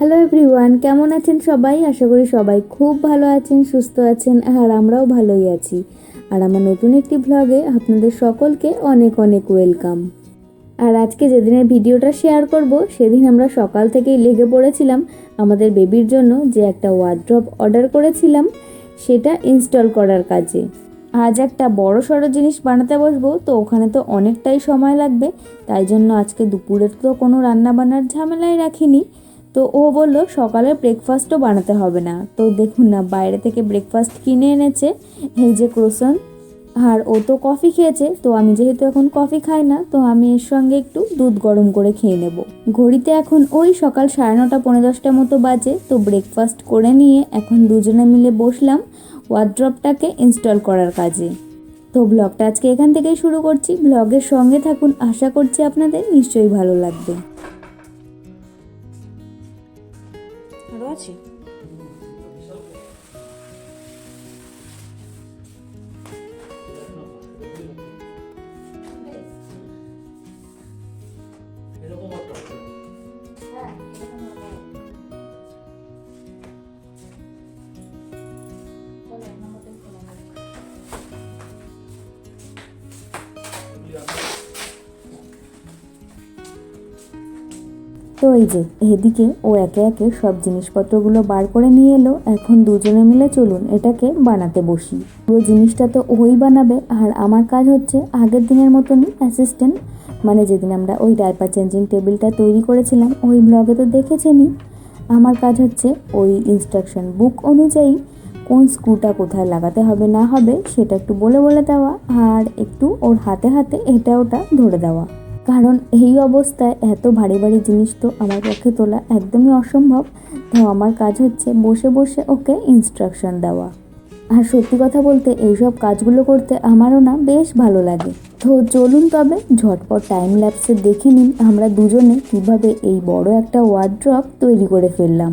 Hello everyone কেমন আছেন সবাই? আশা করি সবাই খুব ভালো আছেন, সুস্থ আছেন, আর আমরাও ভালোই আছি। আর আমার নতুন একটি ভ্লগে আপনাদের সকলকে অনেক অনেক ওয়েলকাম আর আজকে যেদিনের ভিডিওটা শেয়ার করব, সেদিন আমরা সকাল থেকেই লেগে পড়েছিলাম আমাদের বেবির জন্য যে একটা ওয়ার্ড্রপ অর্ডার করেছিলাম, সেটা ইনস্টল করার কাজে। আজ একটা বড় সড়ো জিনিস বানাতে বসবো, তো ওখানে তো অনেকটাই সময় লাগবে, তাই জন্য আজকে দুপুরের তো কোনো রান্না বান্নার ঝামেলাই রাখিনি। তো ও বলল, সকালে ব্রেকফাস্টও বানাতে হবে না। তো দেখুন না, বাইরে থেকে ব্রেকফাস্ট কিনে এনেছে এই যে ক্রোসন। আর ও তো কফি খেয়েছে, তো আমি যেহেতু এখন কফি খাই না, তো আমি এর সঙ্গে একটু দুধ গরম করে খেয়ে নেব। ঘড়িতে এখন ওই সকাল সাড়ে নটা পনেরো দশটার মতো বাজে, তো ব্রেকফাস্ট করে নিয়ে এখন দুজনে মিলে বসলাম ওয়ার্ড্রপটাকে ইনস্টল করার কাজে। তো ব্লগটা আজকে এখান থেকেই শুরু করছি। ব্লগের সঙ্গে থাকুন, আশা করছি আপনাদের নিশ্চয়ই ভালো লাগবে। আরও আছে তো এই যে, এদিকে ও একে একে সব জিনিসপত্রগুলো বার করে নিয়ে এলো। এখন দুজনে মিলে চলুন এটাকে বানাতে বসি। পুরো জিনিসটা তো ওই বানাবে। আর আমার কাজ হচ্ছে আগের দিনের মতনই অ্যাসিস্ট্যান্ট মানে যেদিন আমরা ওই ডাইপার চেঞ্জিং টেবিলটা তৈরি করেছিলাম, ওই ব্লগে তো দেখেছেনই। আমার কাজ হচ্ছে ওই ইনস্ট্রাকশন বুক অনুযায়ী কোন স্ক্রুটা কোথায় লাগাতে হবে, না হবে, সেটা একটু বলে বলে দেওয়া, আর একটু ওর হাতে হাতে এটা ওটা ধরে দেওয়া। কারণ এই অবস্থায় এত ভারী ভারী জিনিস তো আমার পক্ষে তোলা একদমই অসম্ভব। তো আমার কাজ হচ্ছে বসে বসে ওকে ইনস্ট্রাকশন দেওয়া। আর সত্যি কথা বলতে এইসব কাজগুলো করতে আমারও না বেশ ভালো লাগে। তো চলুন তবে ঝটপট টাইম ল্যাপসে দেখে নিন আমরা দুজনে কীভাবে এই বড় একটা ওয়ার্ড্রপ তৈরি করে ফেললাম।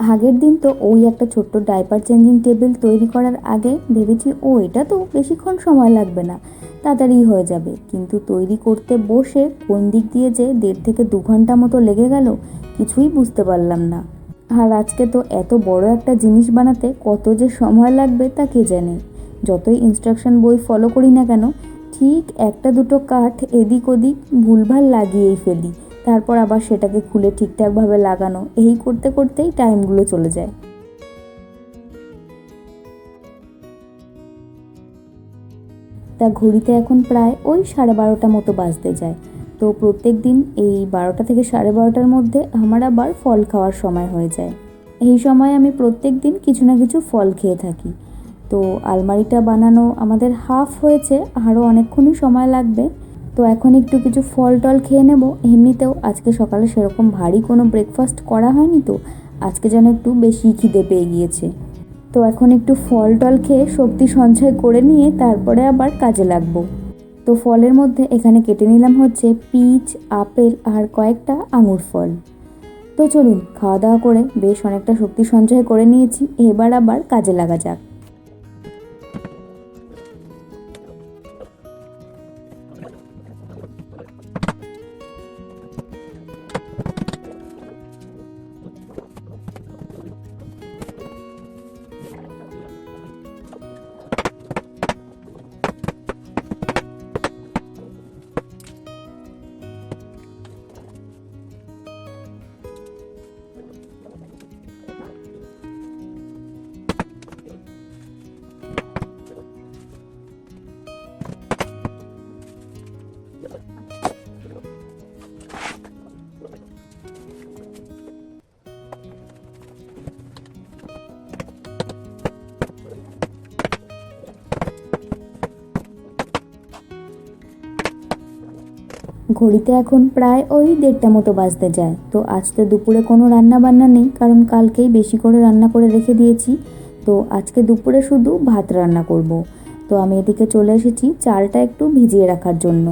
আগের দিন তো ওই একটা ছোট্ট ডাইপার চেঞ্জিং টেবিল তৈরি করার আগে ভেবেছি, ও, এটা তো বেশিক্ষণ সময় লাগবে না, তাড়াতাড়ি হয়ে যাবে। কিন্তু তৈরি করতে বসে কোন দিক দিয়ে যে দেড় থেকে দু ঘণ্টা মতো লেগে গেল, কিছুই বুঝতে পারলাম না। আর আজকে তো এত বড় একটা জিনিস বানাতে কত যে সময় লাগবে তা কে জানে? যতই ইনস্ট্রাকশন বই ফলো করি না কেন, ঠিক একটা দুটো কাঠ এদিক ওদিক ভুলভাল লাগিয়েই ফেলি। তারপর আবার সেটাকে খুলে ঠিকঠাকভাবে লাগানো। এই করতে করতেই টাইমগুলো চলে যায়। তা ঘড়িতে এখন প্রায় ওই সাড়ে বারোটা মতো বাজতে যায়। তো প্রত্যেক দিন এই বারোটা থেকে সাড়ে বারোটার মধ্যে আমার আবার ফল খাওয়ার সময় হয়ে যায়। এই সময় আমি প্রত্যেক দিন কিছু না কিছু ফল খেয়ে থাকি। তো আলমারিটা বানানো আমাদের হাফ হয়েছে, আরও অনেকক্ষণই সময় লাগবে। তো এখন একটু কিছু ফল টল খেয়ে নেব। এমনিতেও আজকে সকালে সেরকম ভারী কোনো ব্রেকফাস্ট করা হয়নি তো, আজকে যেন একটু বেশি খিদে পেয়ে গিয়েছে। তো এখন একটু ফল টল খেয়ে শক্তি সঞ্চয় করে নিয়ে তারপরে আবার কাজে লাগবো। তো ফলের মধ্যে এখানে কেটে নিলাম হচ্ছে পিচ, আপেল আর কয়েকটা আঙুর ফল। তো চলুন, খাওয়া দাওয়া করে বেশ অনেকটা শক্তি সঞ্চয় করে নিয়েছি, এবার আবার কাজে লাগা যাক। ঘড়িতে এখন প্রায় ওই দেড়টা মতো বাজতে যায়। তো আজ তো দুপুরে কোনো রান্না বান্না নেই, কারণ কালকেই বেশি করে রান্না করে রেখে দিয়েছি। তো আজকে দুপুরে শুধু ভাত রান্না করব। তো আমি এদিকে চলে এসেছি চালটা একটু ভিজিয়ে রাখার জন্য।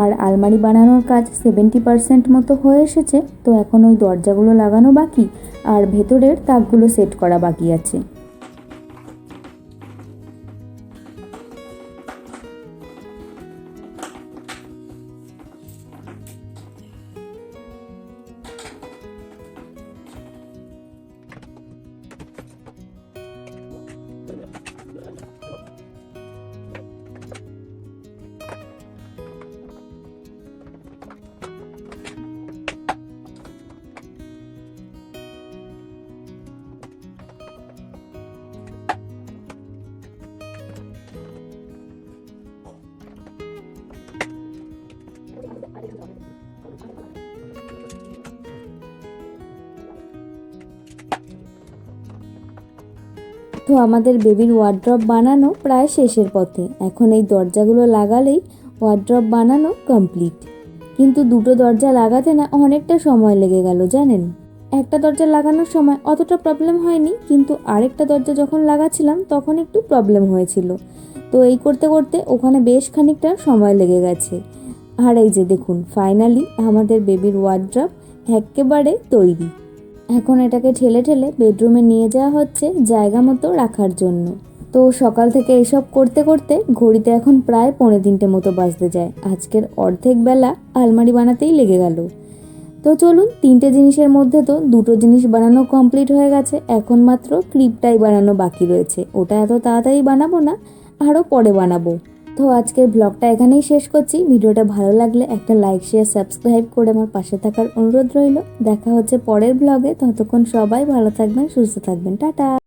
আর আলমারি বানানোর কাজ সেভেন্টি পার্সেন্ট মতো হয়ে এসেছে, তো এখন ওই দরজাগুলো লাগানো বাকি, আর ভেতরের তাকগুলো সেট করা বাকি আছে। তো আমাদের বেবির ওয়ার্ড্রপ বানানো প্রায় শেষের পথে। এখন এই দরজাগুলো লাগালেই ওয়ার্ড্রপ বানানো কমপ্লিট কিন্তু দুটো দরজা লাগাতে না অনেকটা সময় লেগে গেল, জানেন? একটা দরজা লাগানোর সময় অতটা প্রবলেম হয়নি, কিন্তু আরেকটা দরজা যখন লাগাচ্ছিলাম তখন একটু প্রবলেম হয়েছিল। তো এই করতে করতে ওখানে বেশ খানিকটা সময় লেগে গেছে। আর এই যে দেখুন ফাইনালি আমাদের বেবির ওয়ার্ড্রপ একেবারে তৈরি। এখন এটাকে ঠেলে ঠেলে বেডরুমে নিয়ে যাওয়া হচ্ছে জায়গা মতো রাখার জন্য। তো সকাল থেকে এসব করতে করতে ঘড়িতে এখন প্রায় পৌনে তিনটে মতো বাজতে যায়। আজকের অর্ধেক বেলা আলমারি বানাতেই লেগে গেল। তো চলুন, তিনটে জিনিসের মধ্যে তো দুটো জিনিস বানানো কমপ্লিট হয়ে গেছে। এখন মাত্র ক্লিপটাই বানানো বাকি রয়েছে। ওটা এত তাড়াতাড়ি বানাবো না, আরও পরে বানাবো। তো আজকের ব্লগটা এখানেই শেষ করছি। ভিডিওটা ভালো লাগলে একটা লাইক শেয়ার সাবস্ক্রাইব করে আমার পাশে থাকার অনুরোধ রইল। দেখা হচ্ছে পরের ব্লগে। ততক্ষণ সবাই ভালো থাকবেন, সুস্থ থাকবেন। টাটা!